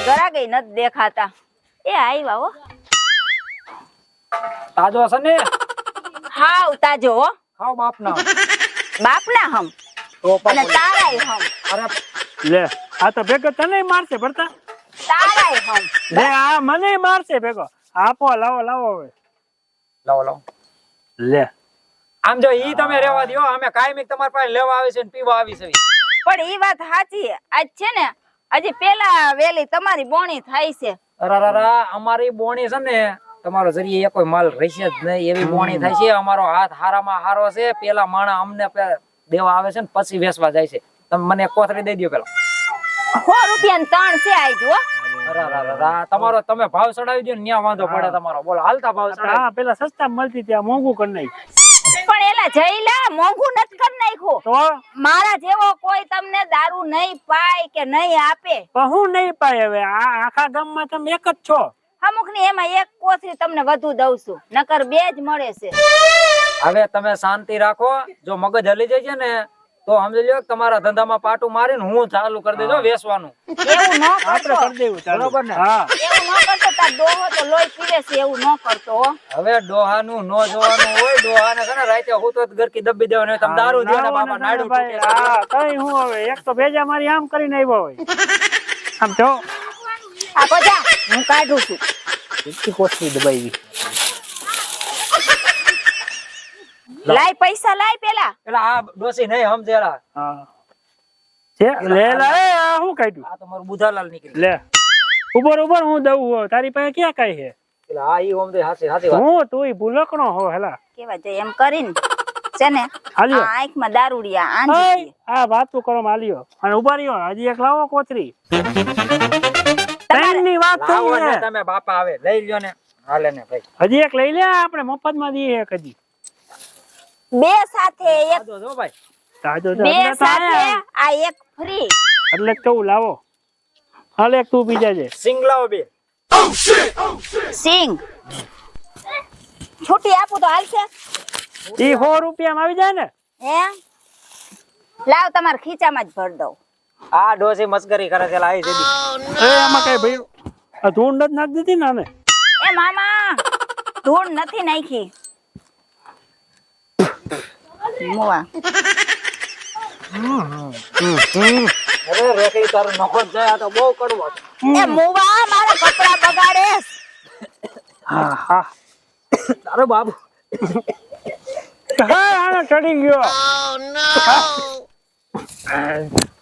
વાગે નથી દેખાતા. એ આવ્યા હો. તાજો હશે ને? હાવ તાજો હો. હાવ બાપ ના બાપના હમ. અને. તારાય હમ. અરે લે આ તો ભેગો તને મારશે ભરતા. તારાય હમ. લે આ મને મારશે ભેગો. આપો લાવો લાવો હવે. લાવો લાવો. લે. આમ જો ઈ તમે રેવા દો અમે કાયમિક તમારા પાસે લેવા આવે છે ને પીવા આવી છે. પણ ઈ વાત સાચી આજ છે ને હજી પેલા વેલી તમારી બોણી થાય છે. અરારારા, અમારી બોણી છે ને તમારો જરીએ કોઈ માલ રહેશે જ નહીં એવી બોણી થાય છે. અમારો હાથ હારામાં હારો છે. પેલા માણા અમને દેવા આવે છે ને પછી વેચવા જાય છે. તમે મને કોથરી કોથળી દઈ દો પેલા. સો રૂપિયા ત્રણ છે આઈ જુઓ તમારો તમે ભાવ ચડાવી દો ને ત્યાં વાંધો પડે તમારો. બોલો હાલતા ભાવ ચડાવ. હા પેલા સસ્તા મળતી ત્યાં મોંઘું કરી નાખ પણ એલા જઈલા મોંઘું નત કર નાખ્યું. તો? મારા જેવો કોઈ તમને દારૂ નહીં પાય કે નહીં આપે. પણ હું નહીં પાય હવે? આ આખા ગામમાં તમે એક જ છો. અમુકની એમાં એક કોથરી તમને વધુ દઉં છું. નકર બે જ મળે છે. હવે તમે શાંતિ રાખો. જો મગજ હલી જાય છે ને તો સમજી લ્યો તમારા ધંધામાં પાટું મારીને હું ચાલુ કરી દેજો વેસવાનું. એવું ન આપણે કરી દેવું બરોબર ને? હા. એવું ન કરતો તાર ડોહો તો લોહી પીવે છે એવું ન કરતો હવે ડોહાનું નો જોવાનું હોય ડોહાને છે રાતે હું તો ગરકી દબી દેવાનું હોય. તમે દારૂ દો ને બાપા નાડું તમે ભાઈ. હા કઈ હું હવે એક તો ભેજા મારી આમ કરીને આવ્યો હોય. આમ જો. આ બધા હું કાઢું છું. કેટલી દબાવી? લાય પૈસા લાય પેલા. પેલા આ ડોસી નહીં સમજેલા હા. છે લે લે આ હું કાઢ્યું? આ તમારું બુધાલાલ નીકળી લે. ઉભર ઉભર હું દઉં હો. તારી પાસે ક્યાં કઈ હે પેલા આ ઈ સમજે હાચી હાચી વાત. હું તું ભૂલકણો હો હેલા. કેવા જાય એમ કરીને. છે ને? હાલ્યો. આ આંખમાં દારૂડિયા આંજી ઓય, આ વાતું કરો માલ્યો. અને ઊભા રહ્યો હજી એક લાવો કોથળી ની વાત થઈ ને તમે બાપા આવે લઈ લ્યો ને. હાલે ને ભાઈ. હજી એક લઈ લે આપણે મફતમાં દઈએ એક હજી. બે સાથે એક આજો જો ભાઈ. તાજો બે સાથે આ એક ફ્રી એટલે કેવું લાવો. હાલ એક તું બીજા છે સિંગ લાવો બે. સિંગ. છૂટી આપું તો હાલશે. ઈ સો રૂપિયામાં આવી જાય ને? હે? લાવ તમાર ખીચામાં જ ભર દઉં. આ ડોસી મસ્કરી કરે છે લાવી છે એ આમાં કઈ ભાઈ આ ધૂળ નથી નાખી દીધી ને આને? એ મામા ધૂળ નથી નાખી. મુવા. અરે રેખડી તારો નખો જાય આ તો બહુ કડવો એ મોવા મારા કપડા બગાડે હા હા. તારો બાબુ. હા આને ચડી ગયો.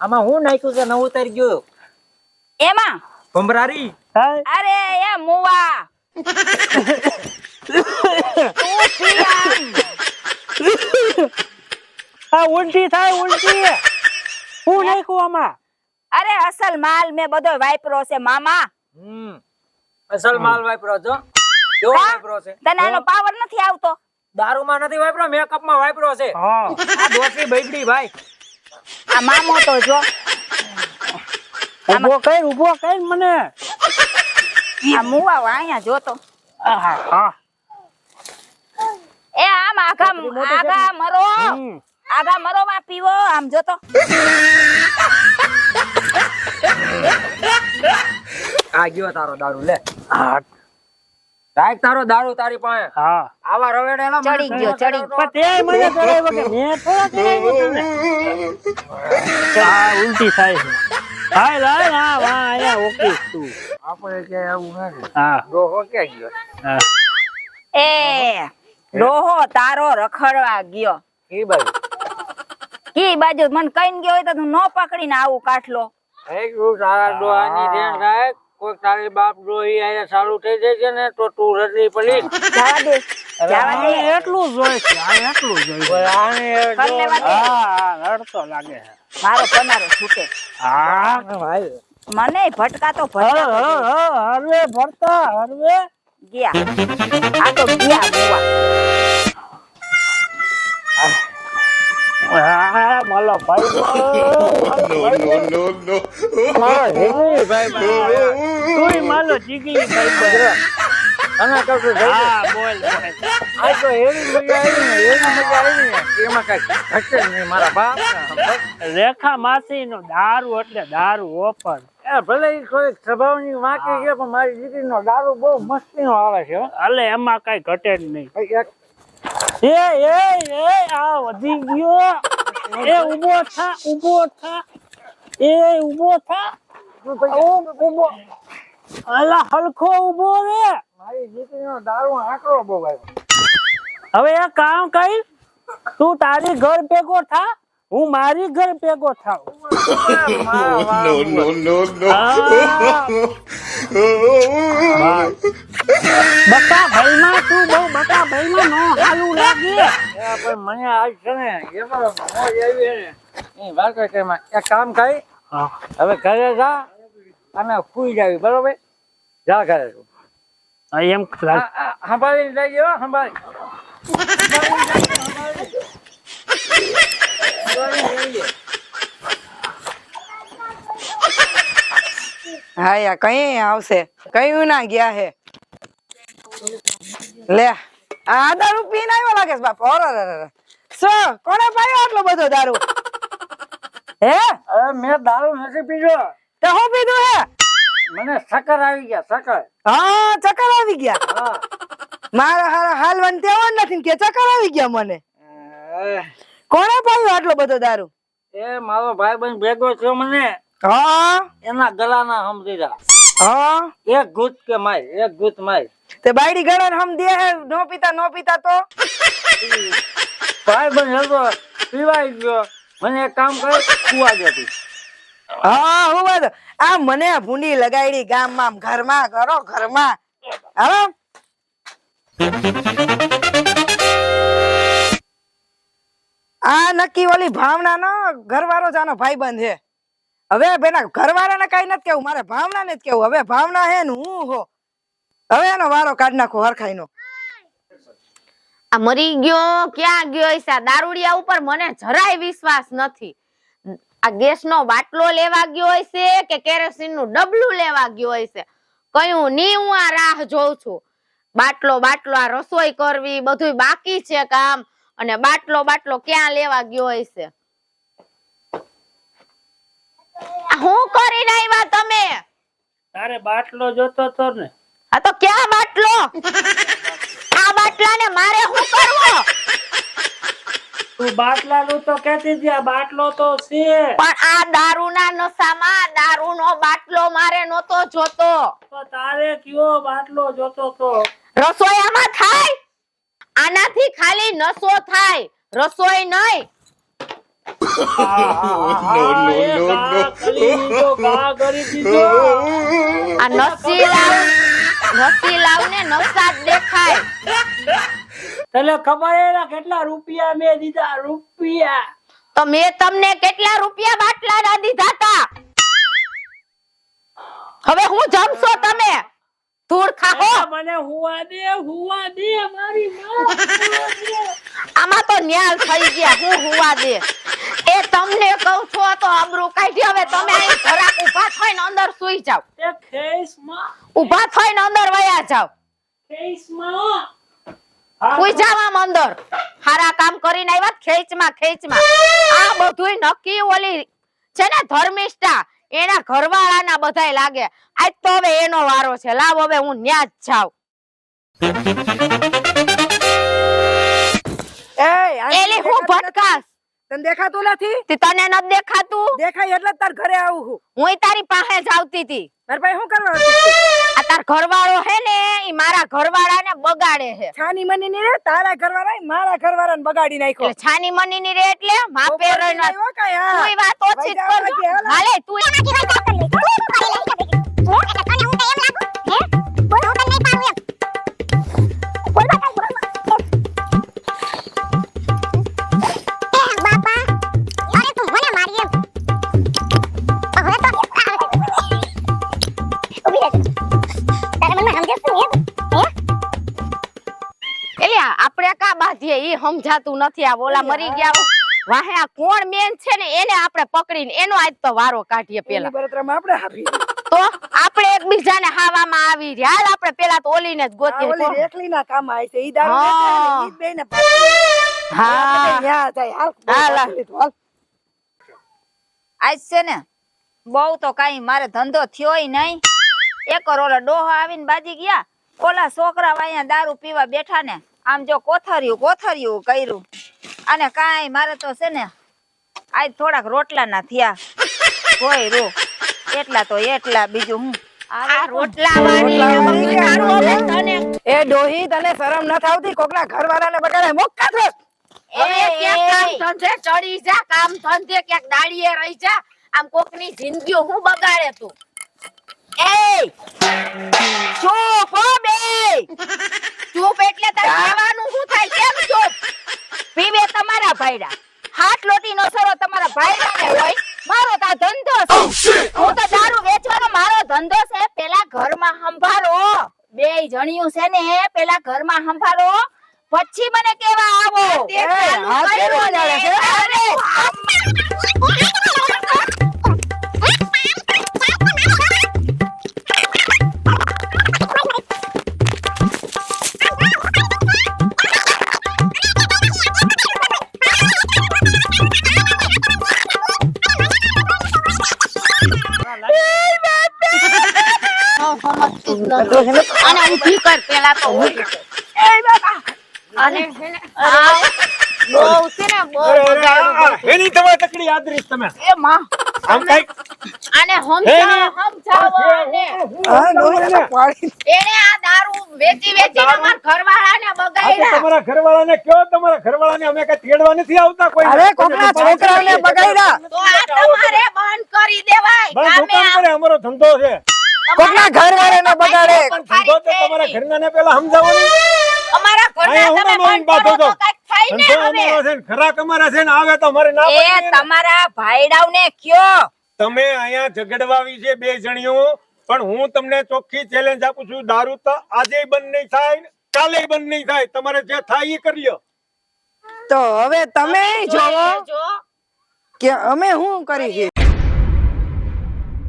આમાં હું નાખ્યું છે? નવું ઉતરી ગયું. એમાં? ભમરારી અરે એ મુવા તું પી આમ. આ ઉલટી થાય ઉલટી હું નાખ્યું આમાં? અરે અસલ માલ મેં બધો વાપરો છે મામા. હમ. અસલ માલ વાપરો છો? કેવો? વાપરો છે? તને આનો પાવર નથી આવતો? દારૂમાં નથી વાપરો મેકઅપમાં વાપરો છે. હા. આ ડોસી બગડી ભાઈ. આ મામો તો જો. ઊભો કઈ ઊભો કઈ મને. આ મુવા અહીંયા જોતો. હા. હા એ આમ આઘા આઘા મરો. આઘા મરો માં પીવો આમ જોતો. આ ગયો તારો દારૂ લે. રાખ તારો દારૂ તારી પાસે. હા. આવા રવેડે ના ચડી ગયો, ચડી. પણ તે મને કરાવ્યો કે મે થોડા કરાવ્યો તને આ ઉલટી થાય છે. હાય લાય હા વાહ આયા ઓકે તું. આપણે કે આવું નથી હા. ડોહો કે ગયો? હા. એ ડોહો તારો રખડવા ગયો. એ ભાઈ. કી બાજુ મને કઈ ગયો હોય તો તું નો પકડીને આવું કાઠલો. એક તું તારા ડોહાની ધ્યાન રાખ. કોઈ તારી બાપ ડોહી આયા સારું થઈ જશે ને તો તું રડી પડી જવા દે. જવા દે. એટલું જ છે આ એટલું જ છે. આને હા હા રડતો લાગે છે. મારો પનારો છૂટે. હા ભાઈ. મને ભટકા તો ભટકા હરવે ભરતા હરવે. ગયા. આ તો ગયા મુવા હા મારો ભાઈ. માલો જીગી અને એવી એમાં કઈ ઘટે નહીં મારા રેખા માસી નો દારૂ એટલે દારૂ એ ભલે ઈ થોડીક સ્વભાવની વાંકી છે પણ મારી દીકરીનો દારૂ બહુ મસ્તીનો આવે છે એટલે એમાં કઈ ઘટે જ નહીં એ એ એ વધી ગયો એ ઊભો થા ઊભો થા એ ઊભો થા ઊભો અલા હલખો ઊભો રે મારી દીકરીનો દારૂ આકરો બહુ હવે એક કામ કઈ તું તારી ઘર ભેગો થા હું મારી ઘર ભેગો થાવ no, no, no. બકા ભાઈમાં તું બહુ બકા ભાઈમાં નો હાલું પણ મને આજ છે ને એમાં મોજ આવી છે ને. એ વાત કરે એક કામ કરી. હવે ઘરે જા અને સુઈ જાવી બરોબર? જા ઘરે. એમ જઈ ગયો સંભાળી. હા યા કઈ આવશે. કયું ના ગયા હે. લે. આ દારૂ પીને આવ્યો લાગે છે બાપ. ઓર સો કોને પાયો આટલો બધો દારૂ? હે? અરે મેં દારૂ નથી પીજો તે હું પીધું હે? મને સકર આવી ગયા સકર હા ચક્કર આવી ગયા. હા. મારા હારા હાલવાનું તેવો નથી કે ચક્કર આવી ગયા મને. કોને પાયો આટલો બધો દારૂ? એ મારો ભાઈ બન ભેગો થયો મને. હા. એના ગલાના સમજી જા. હા. એક ગુત કે માય એક ગુત માય. તે બાયડી ગણન હમ દે નો પીતા નો પીતા તો. ભાઈ બન હતો પીવાઈ ગયો. મને એક કામ કર કુવા દેતી હા હું વાત? આ મને ભૂંડી લગાડી ગામમાં ઘરમાં કરો ઘરમાં. હવે આ નક્કી ઓલી ભાવના નો ઘરવાળો જાનો ભાઈબંધ છે. હવે બેના ઘરવાળાને કઈ નથી કેવું મારે ભાવના ને જ કેવું. હવે ભાવના હે ને હું હો. હવે એનો વારો કાઢ નાખો હરખાઈ નો આ મરી ગયો ક્યાં ગયો ઈસા આ દારૂડિયા ઉપર મને જરાય વિશ્વાસ નથી. આ ગેસ નો બાટલો લેવા ગયો હશે કે કેરોસીનનું ડબલું લેવા ગયો હશે કયું ની હું આ રાહ જોઉં છું? બાટલો બાટલો આ રસોઈ કરવી બધું બાકી છે કામ. અને બાટલો બાટલો ક્યાં લેવા ગયો હશે આ હું કરીને આવ્યા તમે? તારે બાટલો જોતો તો ને. આ તો ક્યાં બાટલો? આ બાટલાને મારે શું કરવો? તું બાટલા નું તો કહેતી હતી આ બાટલો તો છે. પણ આ દારૂના નશામાં દારૂનો બાટલો મારે નહોતો જોતો. તો તારે કયો બાટલો જોતો તો? રસોઈયામાં થાય? આનાથી ખાલી નશો થાય. રસોઈ નહીં. આ નસી નસી લાવને નશા દેખાય. તને ખબર હે કેટલા રૂપિયા મેં દીધા? રૂપિયા. તો મેં તમને કેટલા રૂપિયા બાટલાના દીધા તા? હવે હું જમશો તમે? ધૂળ ખાઓ મને હુવા દે હુવા દે મારી માં હુવા દે. આમાં તો ન્યાલ થઈ ગયા હું હુવા દે. એ તમને કહું છો તો અબરું કાઢી હવે તમે અહીં જરાક ઊભા થઈને અંદર સુઈ જાઓ. એ ખેસમાં ઊભા થઈને અંદર વયા જાવ ખેસમાં હા, સુઈ જાવ અંદર. હારા કામ કરીને આવ્યા ખેંચમાં ખેંચમાં. આ બધુંય નક્કી ઓલી છે ને ધર્મિષ્ઠા એના ઘરવાળાના બધાય લાગે. આજ તો હવે એનો વારો છે. લાવ હવે હું ન્યા જ જાઉં. એલી હું ભટકાસ તને દેખાતું નથી તે તને ન દેખાતું દેખાય એટલે તાર ઘરે આવું હું હું તારી પાસે જ આવતી હતી તાર ભાઈ શું કરવા આ તાર ઘરવાળો હે ને ઈ મારા ઘરવાળાને બગાડે છે છાની મની ની રે તારા ઘરવાળા મારા ઘરવાળાને બગાડી નાખ્યો એટલે છાની મની ની રે એટલે માપે આવ્યો કાંઈ, હા. વાત ઓછી જ ભાઈ કરજો જવા લાગે, હાલો. હાલે તું એટલે સમજાતું નથી. આ ઓલા મરી ગયા વાહે આ કોણ મેન છે ને એને આપણે પકડીને એનો આજ તો વારો કાઢીએ પેલા. આપણે આપી તો આપણે એકબીજાને હાવામાં આવી રહ્યા. હાલ આપણે પેલા તો ઓલીને જ ગોતીએ ઓલી રેખલીના કામ આવે છે. ઈ દારૂ હા. ઈ હા. હાલ, હાલ. આજ છે ને બહુ તો કાઈ મારે ધંધો થયોય નહીં. એક ઓલા ડોહો આવીને બાજી ગયા. ઓલા છોકરા અહીંયા દારૂ પીવા બેઠા ને આમ જો કોથર્યું કોથર્યું કર્યું. અને કાંઈ મારે તો છે ને આજ થોડાક રોટલા ના થયા. હોય રો એટલા તો એટલા બીજું હું. આ રોટલા વાળી એ ડોહી તને શરમ ન કોકના ઘરવાળાને બગાડે? કામ ધંધે ચડી જા કામ ધંધે ક્યાંક દાડીએ રહી જા. આમ કોકની જિંદગી હું બગાડે તું? એ ચૂપ બે ચૂપ એટલે તારે કહેવાનું શું થાય કેમ ચૂપ પીવે તમારા ભાઈડા હાથ લોટી નો સરો તમારા ભાઈડા ને હોય મારો તો આ ધંધો છે હું તો દારૂ વેચવાનો મારો ધંધો છે પેલા ઘરમાં સંભાળો બે જણિયું છે ને પેલા ઘરમાં સંભાળો પછી મને કેવા આવો તે એ, ને, અને ઊભી કર પેલા તો અને છે ને, આ બહુ છે ને બહુ એની તમે તકડી આદરીશ તમે. એ માં. આમ કંઈક આને સમજાવો સમજાવો આને. હા ડોહીને પાડી. એને આ દારૂ વેચી વેચી ને માર ઘરવાળાને બગાડ્યા. તમારા ઘરવાળાને કયો તમારા ઘરવાળાને અમે કઈ તેડવા નથી આવતા કોઈ. અરે કોકના છોકરાઓને બગાડ્યા. તો આ તમારે બંધ કરી દેવાય. કામે અમારો ધંધો છે. કોકના ઘરવાળાને બગાડે. પણ ધંધો તો તમારા ઘરના ને પેલા સમજાવો અમારા ઘરના તમે હું બંધ બાંધો તો ધંધો અમારો છે ને ખરાક અમારા છે ને આવે તો અમારે ના એ પાડીએ ને. કયો. તમે અહીંયા ઝઘડવાવી છે બે જણીઓ પણ હું તમને ચોખ્ખી ચેલેન્જ આપું છું. દારૂ તો આજે બંધ નહીં થાય કાલે બંધ નહીં થાય. તમારે જે થાય એ કરી લો. તો હવે તમે જોવો કે અમે શું કરી છે?